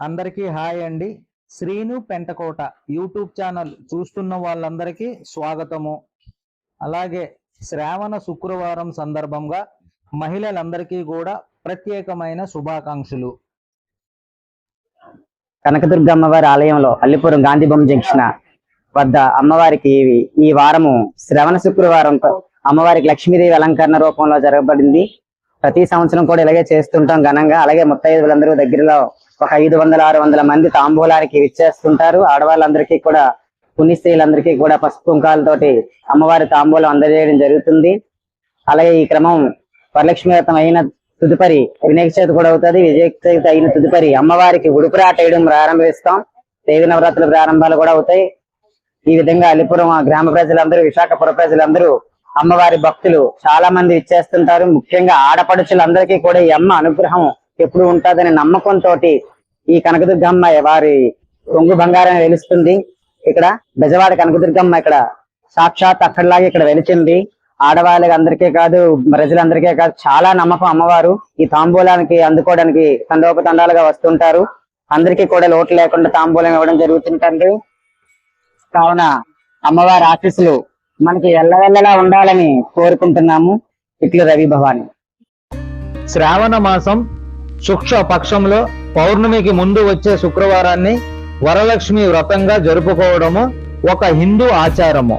అందరికీ హాయ్ అండి. Srinu Pentakota YouTube channel చూస్తున్న వాళ్ళందరికీ స్వాగతము. అలాగే శ్రావణ శుక్రవారం సందర్భంగా మహిళలందరికీ కూడా ప్రత్యేకమైన శుభాకాంక్షలు. కనకదుర్గ అమ్మవారి ఆలయంలో అల్లిపురం గాంధీ జంక్షన్ వద్ద అమ్మవారికి ఈ- వారము శ్రవణ శుక్రవారం అమ్మవారికి లక్ష్మీదేవి అలంకరణ రూపంలో జరగబడింది. ప్రతి సంవత్సరం కూడా ఇలాగే చేస్తుంటాం ఘనంగా. అలాగే ముత్తైదులందరూ దగ్గరలో ఒక ఐదు వందల ఆరు వందల మంది తాంబూలానికి ఇచ్చేస్తుంటారు ఆడవాళ్ళందరికీ కూడా పుణ్య స్త్రీలందరికీ కూడా పసుపు కుంకాలతోటి అమ్మవారి తాంబూలం అందజేయడం జరుగుతుంది. అలాగే ఈ క్రమం వరలక్ష్మి వ్రతం అయిన తుదుపరి వినాయక చవితి కూడా అవుతుంది. విజయ చవితి అయిన తుదుపరి అమ్మవారికి ఉడుపురాట వేయడం ప్రారంభిస్తాం. దేవి నవరాత్రుల ప్రారంభాలు కూడా అవుతాయి. ఈ విధంగా అలిపురం గ్రామ ప్రజలందరూ విశాఖపుర ప్రజలందరూ అమ్మవారి భక్తులు చాలా మంది ఇచ్చేస్తుంటారు ముఖ్యంగా ఆడపడుచులందరికీ కూడా ఈ అమ్మ అనుగ్రహం ఎప్పుడు ఉంటుందనే నమ్మకంతో ఈ కనకదుర్గమ్మ వారి కొంగు బంగారం వెలుస్తుంది. ఇక్కడ బెజవాడ కనకదుర్గమ్మ ఇక్కడ సాక్షాత్ అక్కడలాగే ఇక్కడ వెలిచింది. ఆడవాళ్ళకి అందరికీ కాదు ప్రజలందరికీ కాదు చాలా నమ్మకం అమ్మవారు. ఈ తాంబూలానికి అందుకోవడానికి తండోపతండాలుగా వస్తుంటారు. అందరికీ కూడా లోటు లేకుండా తాంబూలం ఇవ్వడం జరుగుతుంటుంది. కావున అమ్మవారి ఆశీస్సులు మనకి ఎల్లవెల్లలా ఉండాలని కోరుకుంటున్నాము. ఇట్లు రవి భవాని శ్రావణ మాసం శుక్ష పక్షంలో పౌర్ణమికి ముందు వచ్చే శుక్రవారాన్ని వరలక్ష్మి వ్రతంగా జరుపుకోవడము ఒక హిందూ ఆచారము.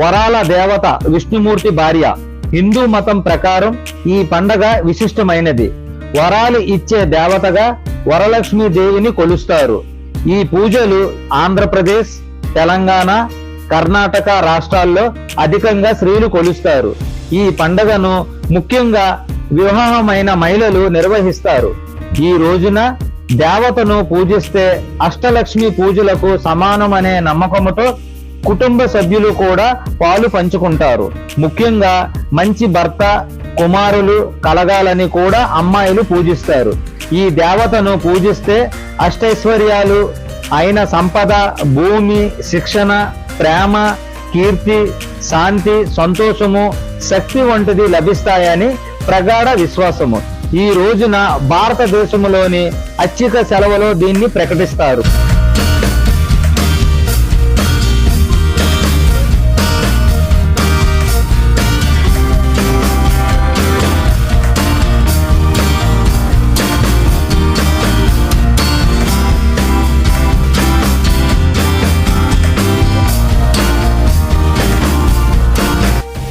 వరాల దేవత విష్ణుమూర్తి భార్య హిందూ మతం ప్రకారం ఈ పండగ విశిష్టమైనది. వరాలు ఇచ్చే దేవతగా వరలక్ష్మి దేవిని కొలుస్తారు. ఈ పూజలు ఆంధ్రప్రదేశ్ తెలంగాణ కర్ణాటక రాష్ట్రాల్లో అధికంగా స్త్రీలు కొలుస్తారు. ఈ పండగను ముఖ్యంగా వివాహమైన మహిళలు నిర్వహిస్తారు. ఈ రోజున దేవతను పూజిస్తే అష్టలక్ష్మి పూజలకు సమానమనే నమ్మకముతో కుటుంబ సభ్యులు కూడా పాలు పంచుకుంటారు. ముఖ్యంగా మంచి భర్త కుమారులు కలగాలని కూడా అమ్మాయిలు పూజిస్తారు. ఈ దేవతను పూజిస్తే అష్టైశ్వర్యాలు అయిన సంపద భూమి శిక్షణ ప్రేమ కీర్తి శాంతి సంతోషము శక్తి వంటిది లభిస్తాయని ప్రగాఢ విశ్వాసము. ఈ రోజున భారతదేశంలోని అత్యధిక సెలవులో దీన్ని ప్రకటిస్తారు.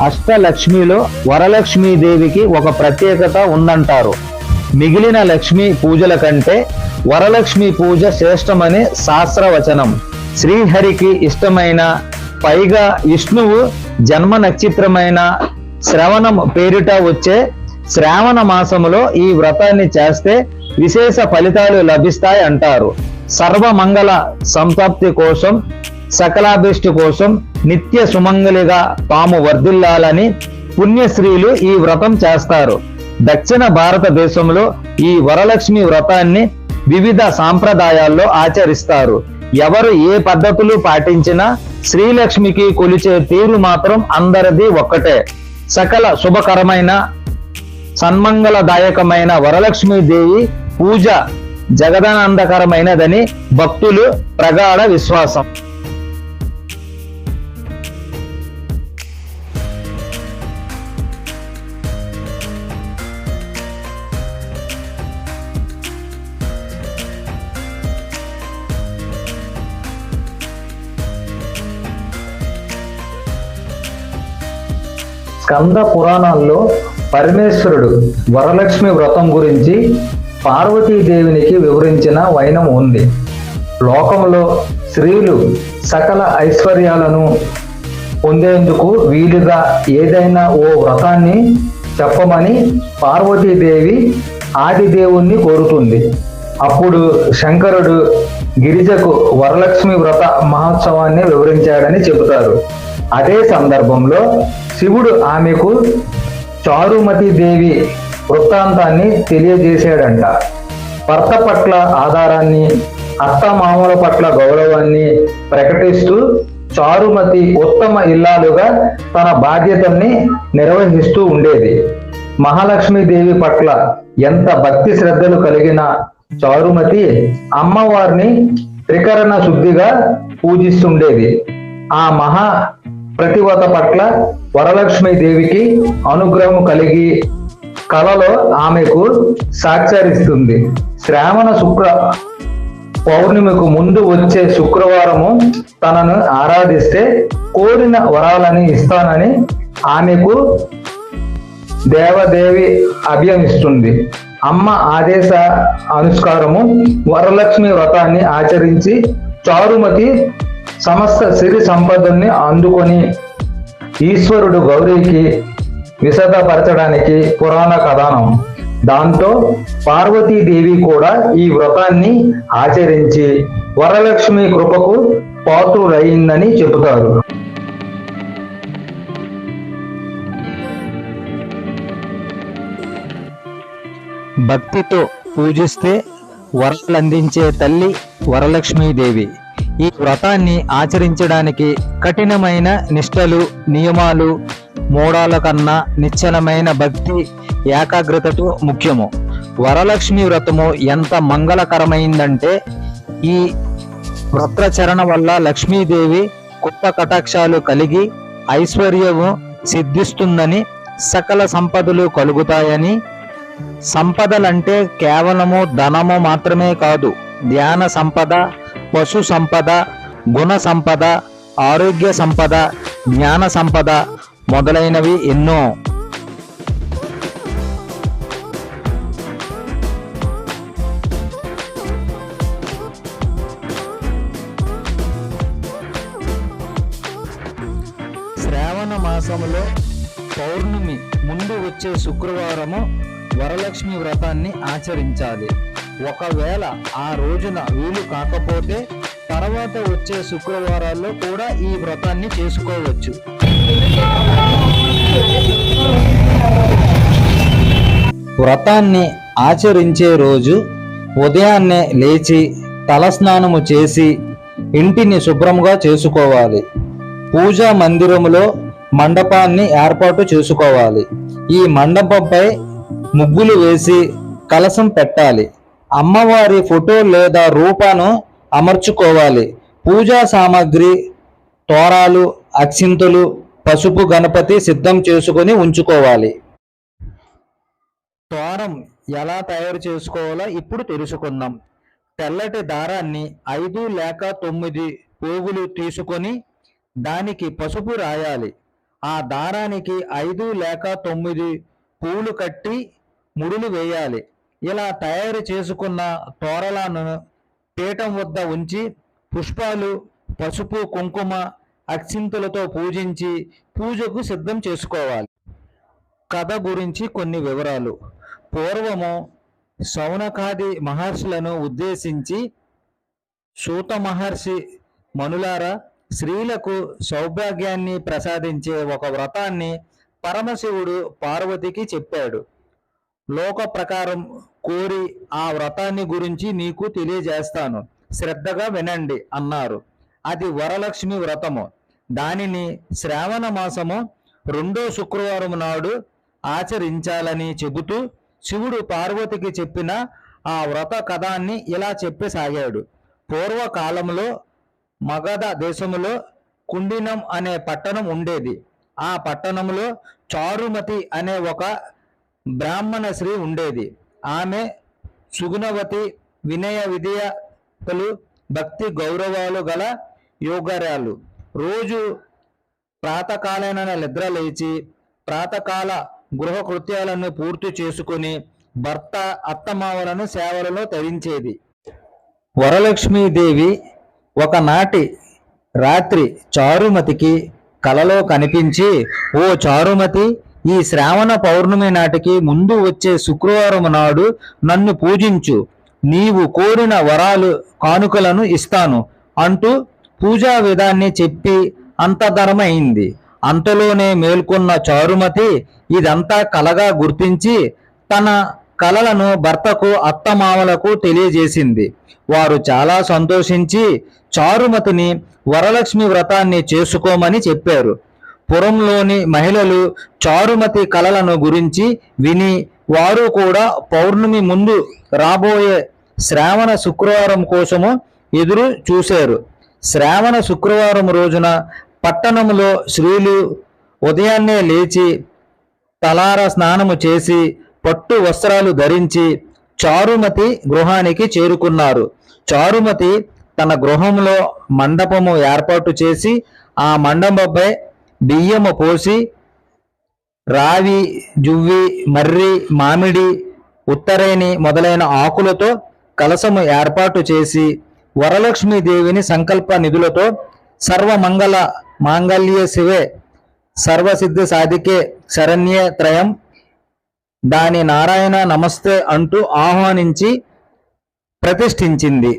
అష్టలక్ష్మిలో వరలక్ష్మీదేవికి ఒక ప్రత్యేకత ఉందంటారు. మిగిలిన లక్ష్మి పూజల కంటే వరలక్ష్మి పూజ శ్రేష్టమని శాస్త్రవచనం. శ్రీహరికి ఇష్టమైన పైగా విష్ణువు జన్మ నక్షత్రమైన శ్రవణం పేరిట వచ్చే శ్రావణ మాసములో ఈ వ్రతాన్ని చేస్తే విశేష ఫలితాలు లభిస్తాయి అంటారు సర్వమంగళ సంతప్తి కోసం సకలాభిష్టి కోసం నిత్య సుమంగలిగా తాము వర్ధిల్లాలని పుణ్యశ్రీలు ఈ వ్రతం చేస్తారు. దక్షిణ భారతదేశంలో ఈ వరలక్ష్మి వ్రతాన్ని వివిధ సాంప్రదాయాల్లో ఆచరిస్తారు. ఎవరు ఏ పద్ధతులు పాటించినా శ్రీలక్ష్మికి కొలిచే తీరు మాత్రం అందరిది ఒక్కటే. సకల శుభకరమైన సన్మంగళదాయకమైన వరలక్ష్మీదేవి పూజ జగదానందకరమైనదని భక్తులు ప్రగాఢ విశ్వాసం. స్కంద పురాణాల్లో పరమేశ్వరుడు వరలక్ష్మి వ్రతం గురించి పార్వతీదేవినికి వివరించిన వైనం ఉంది. లోకంలో స్త్రీలు సకల ఐశ్వర్యాలను పొందేందుకు వీలుగా ఏదైనా ఓ వ్రతాన్ని చెప్పమని పార్వతీదేవి ఆదిదేవుణ్ణి కోరుతుంది. అప్పుడు శంకరుడు గిరిజకు వరలక్ష్మి వ్రత మహోత్సవాన్ని వివరించాడని చెబుతారు. అదే సందర్భంలో శివుడు ఆమెకు చారుమతి దేవి వృత్తాంతాన్ని తెలియజేశాడంట. భర్త పట్ల ఆధారాన్ని అత్తమామల పట్ల గౌరవాన్ని ప్రకటిస్తూ చారుమతి ఉత్తమ ఇల్లాలుగా తన బాధ్యతల్ని నిర్వహిస్తూ ఉండేది. మహాలక్ష్మీదేవి పట్ల ఎంత భక్తి శ్రద్ధలు కలిగిన చారుమతి అమ్మవారిని త్రికరణ శుద్ధిగా పూజిస్తుండేది. ఆ మహా ప్రతివత పట్ల వరలక్ష్మి దేవికి అనుగ్రహం కలిగి కలలో ఆమెకు సాక్షరిస్తుంది. శ్రావణ శుక్ర పౌర్ణమికు ముందు వచ్చే శుక్రవారము తనను ఆరాధిస్తే కోరిన వరాలని ఇస్తానని ఆమెకు దేవదేవి అభ్యమిస్తుంది. అమ్మ ఆదేశ అనుష్కారము వరలక్ష్మి వ్రతాన్ని ఆచరించి చారుమతి సమస్త సిరి సంపదల్ని అందుకొని ఈశ్వరుడు గౌరీకి విశదపరచడానికి పురాణ కథనం. దాంతో పార్వతీదేవి కూడా ఈ వ్రతాన్ని ఆచరించి వరలక్ష్మి కృపకు పాత్రులయ్యిందని చెబుతారు. భక్తితో పూజిస్తే వరలందించే అందించే తల్లి వరలక్ష్మీదేవి. ఈ వ్రతాన్ని ఆచరించడానికి కఠినమైన నిష్టలు నియమాలు మూడాల కన్నా నిశ్చలమైన భక్తి ఏకాగ్రతతో ముఖ్యము. వరలక్ష్మి వ్రతము ఎంత మంగళకరమైందంటే ఈ వ్రతచరణ వల్ల లక్ష్మీదేవి కొత్త కటాక్షాలు కలిగి ఐశ్వర్యము సిద్ధిస్తుందని సకల సంపదలు కలుగుతాయని. సంపదలంటే కేవలము ధనము మాత్రమే కాదు ధ్యాన సంపద పశు సంపద గుణ సంపద ఆరోగ్య సంపద జ్ఞాన సంపద మొదలైనవి ఎన్నో. శ్రావణ మాసములో పౌర్ణమి ముందు వచ్చే శుక్రవారము వరలక్ష్మి వ్రతాన్ని ఆచరించాలి. ఒకవేళ ఆ రోజున వీలు కాకపోతే తర్వాత వచ్చే శుక్రవారాల్లో కూడా ఈ వ్రతాన్ని చేసుకోవచ్చు. వ్రతాన్ని ఆచరించే రోజు ఉదయాన్నే లేచి తలస్నానము చేసి ఇంటిని శుభ్రంగా చేసుకోవాలి. పూజా మందిరములో మండపాన్ని ఏర్పాటు చేసుకోవాలి. ఈ మండపంపై ముగ్గులు వేసి కలసం పెట్టాలి. అమ్మవారి ఫోటో లేదా రూపాను అమర్చుకోవాలి. పూజా సామాగ్రి తోరాలు అక్షింతలు పసుపు గణపతి సిద్ధం చేసుకొని ఉంచుకోవాలి. తోరం ఎలా తయారు చేసుకోవాలో ఇప్పుడు తెలుసుకుందాం. తెల్లటి దారాన్ని ఐదు లేక తొమ్మిది పోగులు తీసుకొని దానికి పసుపు రాయాలి. ఆ దారానికి ఐదు లేక తొమ్మిది పూలు కట్టి ముడులు వేయాలి. ఇలా తయారు చేసుకున్న తోరలను పీఠం వద్ద ఉంచి పుష్పాలు పసుపు కుంకుమ అక్షింతులతో పూజించి పూజకు సిద్ధం చేసుకోవాలి. కథ గురించి కొన్ని వివరాలు. పూర్వము సౌనకాది మహర్షులను ఉద్దేశించి సూత మహర్షి మనులారా స్త్రీలకు సౌభాగ్యాన్ని ప్రసాదించే ఒక వ్రతాన్ని పరమశివుడు పార్వతికి చెప్పాడు. లోక ప్రకారం కోరి ఆ వ్రతాన్ని గురించి నీకు తెలియజేస్తాను. శ్రద్ధగా వినండి అన్నారు. అది వరలక్ష్మి వ్రతము. దానిని శ్రావణ మాసము రెండో శుక్రవారం నాడు ఆచరించాలని చెబుతూ శివుడు పార్వతికి చెప్పిన ఆ వ్రత కథాన్ని ఇలా చెప్పసాగాడు. పూర్వకాలంలో మగధ దేశంలో కుండినం అనే పట్టణం ఉండేది. ఆ పట్టణంలో చారుమతి అనే ఒక బ్రాహ్మణ శ్రీ ఉండేది. ఆమె సుగుణవతి వినయ విధేయతలు భక్తి గౌరవాలు గల యోగరాలు. రోజు ప్రాతకాలైన నిద్ర లేచి ప్రాతకాల గృహ కృత్యాలను పూర్తి చేసుకుని భర్త అత్తమావలను సేవలలో తరించేది. వరలక్ష్మీదేవి ఒకనాటి రాత్రి చారుమతికి కలలో కనిపించి ఓ చారుమతి ఈ శ్రావణ పౌర్ణమి నాటికి ముందు వచ్చే శుక్రవారం నాడు నన్ను పూజించు. నీవు కోరిన వరాలు కానుకలను ఇస్తాను అంటూ పూజా విధాన్ని చెప్పి అంతధరమైంది అంతలోనే మేల్కొన్న చారుమతి ఇదంతా కలగా గుర్తించి తన కలలను భర్తకు అత్తమామలకు తెలియజేసింది. వారు చాలా సంతోషించి చారుమతిని వరలక్ష్మి వ్రతాన్ని చేసుకోమని చెప్పారు. పురంలోని మహిళలు చారుమతి కళలను గురించి విని వారు కూడా పౌర్ణమి ముందు రాబోయే శ్రావణ శుక్రవారం కోసము ఎదురు చూశారు. శ్రావణ శుక్రవారం రోజున పట్టణంలో స్త్రీలు ఉదయాన్నే లేచి తలార స్నానము చేసి పట్టు వస్త్రాలు ధరించి చారుమతి గృహానికి చేరుకున్నారు. చారుమతి తన గృహంలో మండపము ఏర్పాటు చేసి ఆ మండపంపై బియ్యము పోసి రావి జువ్వి మర్రి మామిడి ఉత్తరేణి మొదలైన ఆకులతో కలసము ఏర్పాటు చేసి వరలక్ష్మీదేవిని సంకల్ప నిధులతో సర్వమంగళ మాంగళ్య శివే సర్వసిద్ధి సాధికే శరణ్యే త్రయం. దాని నారాయణ నమస్తే అంటూ ఆహ్వానించి ప్రతిష్ఠించింది.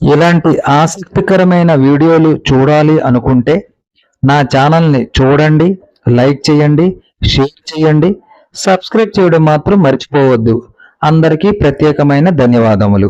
ఇలాంటి ఆసక్తికరమైన వీడియోలు చూడాలి అనుకుంటే నా ఛానల్ని చూడండి లైక్ చేయండి షేర్ చేయండి సబ్స్క్రైబ్ చేయడం మాత్రం మర్చిపోవద్దు. అందరికీ ప్రత్యేకమైన ధన్యవాదములు.